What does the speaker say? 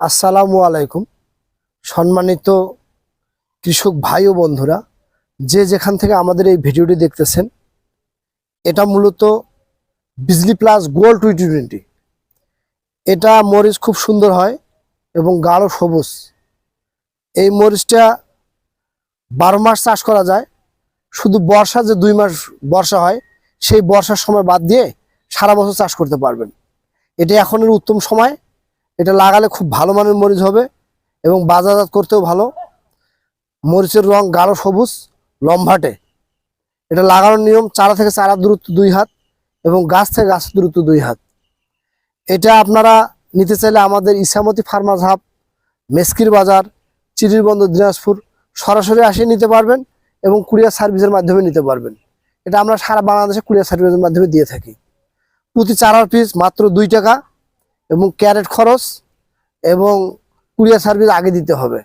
আসসালামু আলাইকুম। সম্মানিত কৃষক ভাই ও বন্ধুরা, যে যেখান থেকে আমাদের এই ভিডিওটি দেখতেছেন, এটা মূলত বিজলি প্লাস গোল টোয়েন্টি টোয়েন্টি এটা মরিচ খুব সুন্দর হয় এবং গাঢ় সবুজ। এই মরিচটা বারো মাস চাষ করা যায়। শুধু বর্ষা যে দুই মাস বর্ষা হয়, সেই বর্ষার সময় বাদ দিয়ে সারা বছর চাষ করতে পারবেন। এটা এখনের উত্তম সময়। এটা লাগালে খুব ভালো মানের মরিচ হবে এবং বাজারজাত করতেও ভালো। মরিচের রং গাঢ় সবুজ লম্বাটে এটা লাগানোর নিয়ম চারা থেকে চারা দূরত্ব দুই হাত এবং গাছ থেকে গাছ দূরত্ব দুই হাত। এটা আপনারা নিতে চাইলে আমাদের ইসামতি ফার্মাস হাব, মেসকির বাজার চিরিরবন্দ দিনাজপুর সরাসরি আসে নিতে পারবেন এবং কুরিয়ার সার্ভিসের মাধ্যমে নিতে পারবেন। এটা আমরা সারা বাংলাদেশে কুরিয়ার সার্ভিসের মাধ্যমে দিয়ে থাকি। প্রতি চারার পিস মাত্র দুই টাকা। এবং ক্যারেট খরচ এবং কুরিয়ার সার্ভিস আগে দিতে হবে।